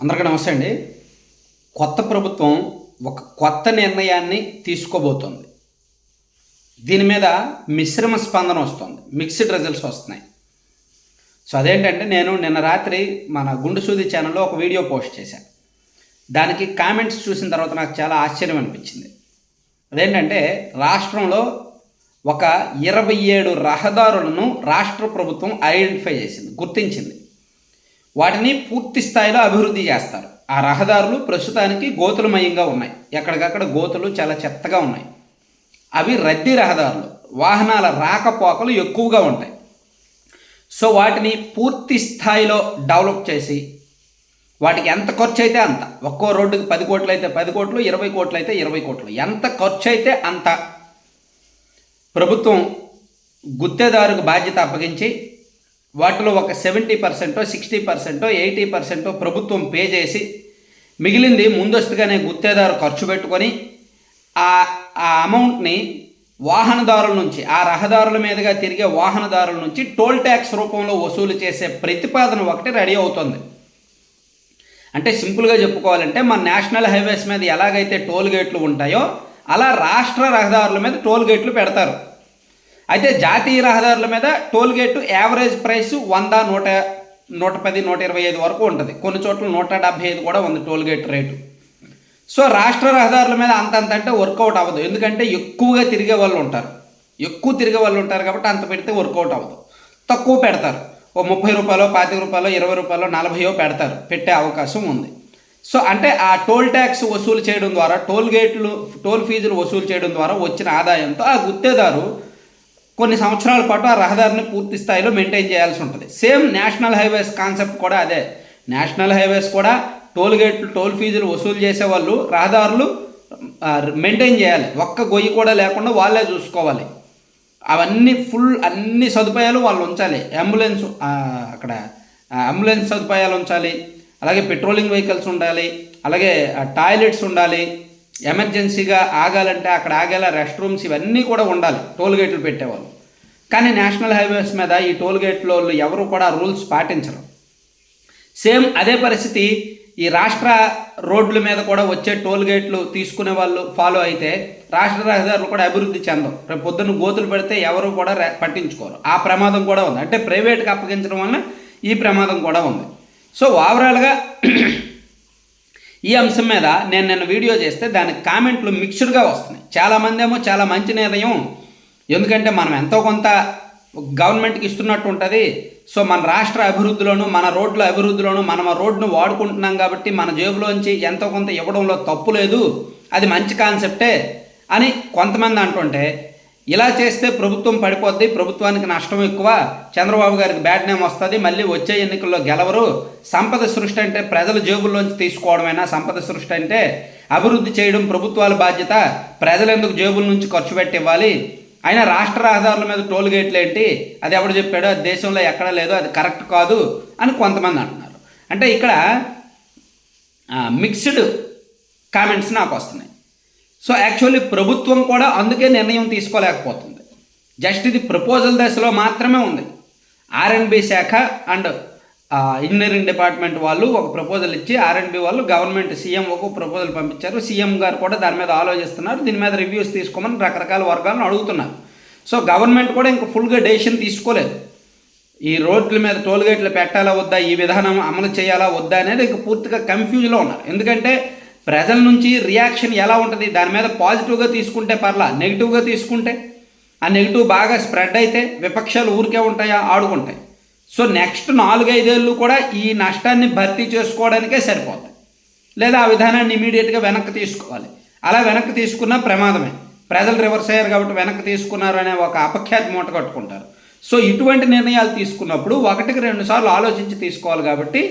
అందరికీ నమస్తే అండి. కొత్త ప్రభుత్వం ఒక కొత్త నిర్ణయాన్ని తీసుకోబోతోంది. దీని మీద మిశ్రమ స్పందన వస్తుంది. మిక్స్డ్ రిజల్ట్స్ వస్తున్నాయి. సో అదేంటంటే నేను నిన్న రాత్రి మన గుండు సూది ఛానల్లో ఒక వీడియో పోస్ట్ చేశాను దానికి కామెంట్స్ చూసిన తర్వాత నాకు చాలా ఆశ్చర్యం అనిపించింది. అదేంటంటే రాష్ట్రంలో ఒక ఇరవై ఏడు రహదారులను రాష్ట్ర ప్రభుత్వం ఐడెంటిఫై చేసింది గుర్తించింది. వాటిని పూర్తి స్థాయిలో అభివృద్ధి చేస్తారు. ఆ రహదారులు ప్రస్తుతానికి గోతులమయంగా ఉన్నాయి. ఎక్కడికక్కడ గోతులు చాలా చెత్తగా ఉన్నాయి. అవి రద్దీ రహదారులు. వాహనాల రాకపోకలు ఎక్కువగా ఉంటాయి. సో వాటిని పూర్తి స్థాయిలో డెవలప్ చేసి వాటికి ఎంత ఖర్చు అయితే అంత ఒక్కో రోడ్డుకి పది కోట్లు అయితే పది కోట్లు ఇరవై కోట్లు అయితే ఇరవై కోట్లు. ఎంత ఖర్చు అయితే అంత ప్రభుత్వం గుత్తేదారుకు బాధ్యత అప్పగించి వాటిలో ఒక సెవెంటీ పర్సెంటో సిక్స్టీ పర్సెంటో ఎయిటీ పర్సెంటో ప్రభుత్వం పే చేసి మిగిలింది ముందస్తుగానే గుత్తేదారు ఖర్చు పెట్టుకొని ఆ ఆ అమౌంట్ని వాహనదారుల నుంచి ఆ రహదారుల మీదుగా తిరిగే వాహనదారుల నుంచి టోల్ ట్యాక్స్ రూపంలో వసూలు చేసే ప్రతిపాదన ఒకటి రెడీ అవుతుంది. అంటే సింపుల్గా చెప్పుకోవాలంటే మన నేషనల్ హైవేస్ మీద ఎలాగైతే టోల్ గేట్లు ఉంటాయో అలా రాష్ట్ర రహదారుల మీద టోల్ గేట్లు పెడతారు. అయితే జాతీయ రహదారుల మీద టోల్ గేటు యావరేజ్ ప్రైస్ వంద నూట నూట పది నూట ఇరవై ఐదు వరకు ఉంటుంది. కొన్ని చోట్ల నూట డెబ్బై ఐదు కూడా ఉంది టోల్ గేట్ రేటు. సో రాష్ట్ర రహదారుల మీద అంతంత అంటే వర్కౌట్ అవ్వదు. ఎందుకంటే ఎక్కువగా తిరిగే వాళ్ళు ఉంటారు. ఎక్కువ తిరిగే వాళ్ళు ఉంటారు కాబట్టి అంత పెడితే వర్కౌట్ అవ్వదు. తక్కువ పెడతారు. ఓ ముప్పై రూపాయలు పాతిక రూపాయలు ఇరవై రూపాయలు నలభైయో పెడతారు. పెట్టే అవకాశం ఉంది. సో అంటే ఆ టోల్ ట్యాక్స్ వసూలు చేయడం ద్వారా టోల్ గేట్లు టోల్ ఫీజులు వసూలు చేయడం ద్వారా వచ్చిన ఆదాయంతో ఆ గుత్తేదారు కొన్ని సంవత్సరాల పాటు ఆ రహదారిని పూర్తి స్థాయిలో మెయింటైన్ చేయాల్సి ఉంటుంది. సేమ్ నేషనల్ హైవేస్ కాన్సెప్ట్ కూడా అదే. నేషనల్ హైవేస్ కూడా టోల్ గేట్లు టోల్ ఫీజులు వసూలు చేసే వాళ్ళు రహదారులు మెయింటైన్ చేయాలి. ఒక్క గొయ్యి కూడా లేకుండా వాళ్ళే చూసుకోవాలి. అవన్నీ ఫుల్ అన్ని సదుపాయాలు వాళ్ళు ఉంచాలి. అంబులెన్స్ అక్కడ అంబులెన్స్ సదుపాయాలు ఉంచాలి. అలాగే పెట్రోలింగ్ వెహికల్స్ ఉండాలి. అలాగే టాయిలెట్స్ ఉండాలి. ఎమర్జెన్సీగా ఆగాలంటే అక్కడ ఆగేలా రెస్ట్ రూమ్స్ ఇవన్నీ కూడా ఉండాలి. టోల్ గేట్లు పెట్టేవాళ్ళు. కానీ నేషనల్ హైవేస్ మీద ఈ టోల్ గేట్లో ఎవరు కూడా రూల్స్ పాటించరు. సేమ్ అదే పరిస్థితి ఈ రాష్ట్ర రోడ్ల మీద కూడా వచ్చే టోల్ గేట్లు తీసుకునే వాళ్ళు ఫాలో అయితే రాష్ట్ర రహదారులు కూడా అభివృద్ధి చెందవు. రేపు పొద్దున్న గోతులు పెడితే ఎవరు కూడా పట్టించుకోరు. ఆ ప్రమాదం కూడా ఉంది. అంటే ప్రైవేట్కి అప్పగించడం వల్ల ఈ ప్రమాదం కూడా ఉంది. సో ఓవరాల్గా ఈ అంశం మీద నేను నిన్న వీడియో చేస్తే దానికి కామెంట్లు మిక్స్డ్గా వస్తున్నాయి. చాలామంది ఏమో చాలా మంచి నిర్ణయం ఎందుకంటే మనం ఎంతో కొంత గవర్నమెంట్కి ఇస్తున్నట్టు ఉంటుంది. సో మన రాష్ట్ర అభివృద్ధిలోను మన రోడ్ల అభివృద్ధిలోను మనం ఆ రోడ్ను వాడుకుంటున్నాం కాబట్టి మన జేబులోంచి ఎంతో కొంత ఇవ్వడంలో తప్పు లేదు. అది మంచి కాన్సెప్టే అని కొంతమంది అంటుంటే ఇలా చేస్తే ప్రభుత్వం పడిపోద్ది ప్రభుత్వానికి నష్టం ఎక్కువ చంద్రబాబు గారికి బ్యాడ్ నేమ్ వస్తుంది మళ్ళీ వచ్చే ఎన్నికల్లో గెలవరు. సంపద సృష్టి అంటే ప్రజల జేబుల్లోంచి తీసుకోవడమైనా? సంపద సృష్టి అంటే అభివృద్ధి చేయడం ప్రభుత్వాల బాధ్యత ప్రజలెందుకు జేబుల నుంచి ఖర్చు పెట్టి ఇవ్వాలి? అయినా రాష్ట్ర రహదారుల మీద టోల్ గేట్లు ఏంటి? అది ఎవడు చెప్పాడో? అది దేశంలో ఎక్కడ లేదో అది కరెక్ట్ కాదు అని కొంతమంది అంటున్నారు. అంటే ఇక్కడ మిక్స్డ్ కామెంట్స్ నాకు వస్తున్నాయి. సో యాక్చువల్లీ ప్రభుత్వం కూడా అందుకే నిర్ణయం తీసుకోలేకపోతుంది. జస్ట్ ఇది ప్రపోజల్ దశలో మాత్రమే ఉంది. ఆర్ఎండ్బి శాఖ అండ్ ఇంజనీరింగ్ డిపార్ట్మెంట్ వాళ్ళు ఒక ప్రపోజల్ ఇచ్చి ఆర్ఎండ్బి వాళ్ళు గవర్నమెంట్ సీఎం ఒక ప్రపోజల్ పంపించారు. సీఎం గారు కూడా దాని మీద ఆలోచిస్తున్నారు. దీని మీద రివ్యూస్ తీసుకోమని రకరకాల వర్గాలను అడుగుతున్నారు. సో గవర్నమెంట్ కూడా ఇంకా ఫుల్గా డెసిషన్ తీసుకోలేదు. ఈ రోడ్ల మీద టోల్ గేట్లు పెట్టాలా వద్దా ఈ విధానం అమలు చేయాలా వద్దా అనేది ఇంకా పూర్తిగా కన్ఫ్యూజ్లో ఉన్నారు. ఎందుకంటే ప్రజల నుంచి రియాక్షన్ ఎలా ఉంటుంది? దాని మీద పాజిటివ్గా తీసుకుంటే పర్లా నెగిటివ్గా తీసుకుంటే? ఆ నెగిటివ్ బాగా స్ప్రెడ్ అయితే విపక్షాలు ఊరికే ఉంటాయా? ఆడుకుంటాయి. సో నెక్స్ట్ నాలుగైదేళ్ళు కూడా ఈ నష్టాన్ని భర్తీ చేసుకోవడానికే సరిపోతుంది లేదా ఆ విధానాన్ని ఇమీడియట్గా వెనక్కి తీసుకోవాలి. అలా వెనక్కి తీసుకున్న ప్రమాదమే. ప్రజలు రివర్స్ అయ్యారు కాబట్టి వెనక్కి తీసుకున్నారు అనే ఒక అపఖ్యాతి మూట కట్టుకుంటారు. సో ఇటువంటి నిర్ణయాలు తీసుకున్నప్పుడు ఒకటికి రెండు సార్లు ఆలోచించి తీసుకోవాలి కాబట్టి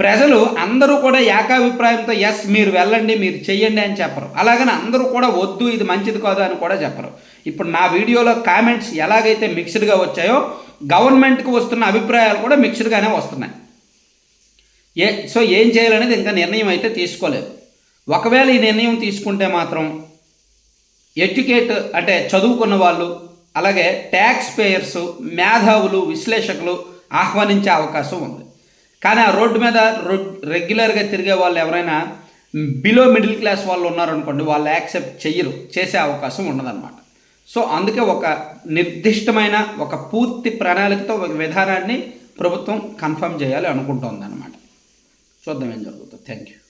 ప్రజలు అందరూ కూడా ఏకాభిప్రాయంతో ఎస్ మీరు వెళ్ళండి మీరు చెయ్యండి అని చెప్పరు. అలాగని అందరూ కూడా వద్దు ఇది మంచిది కాదు అని కూడా చెప్పరు. ఇప్పుడు నా వీడియోలో కామెంట్స్ ఎలాగైతే మిక్స్డ్గా వచ్చాయో గవర్నమెంట్కి వస్తున్న అభిప్రాయాలు కూడా మిక్స్డ్గానే వస్తున్నాయి. ఏ సో ఏం చేయాలనేది ఇంకా నిర్ణయం అయితే తీసుకోలేదు. ఒకవేళ ఈ నిర్ణయం తీసుకుంటే మాత్రం ఎడ్యుకేట్ అంటే చదువుకున్న వాళ్ళు అలాగే ట్యాక్స్ పేయర్స్ మేధావులు విశ్లేషకులు ఆహ్వానించే అవకాశం ఉంది. కానీ ఆ రోడ్డు మీద రెగ్యులర్గా తిరిగే వాళ్ళు ఎవరైనా బిలో మిడిల్ క్లాస్ వాళ్ళు ఉన్నారనుకోండి వాళ్ళు యాక్సెప్ట్ చెయ్యరు చేసే అవకాశం ఉండదన్నమాట. సో అందుకే ఒక నిర్దిష్టమైన ఒక పూర్తి ప్రణాళికతో ఒక విధానాన్ని ప్రభుత్వం కన్ఫర్మ్ చేయాలి అనుకుంటోంది అనమాట చూద్దాం ఏం జరుగుతుంది. Thank you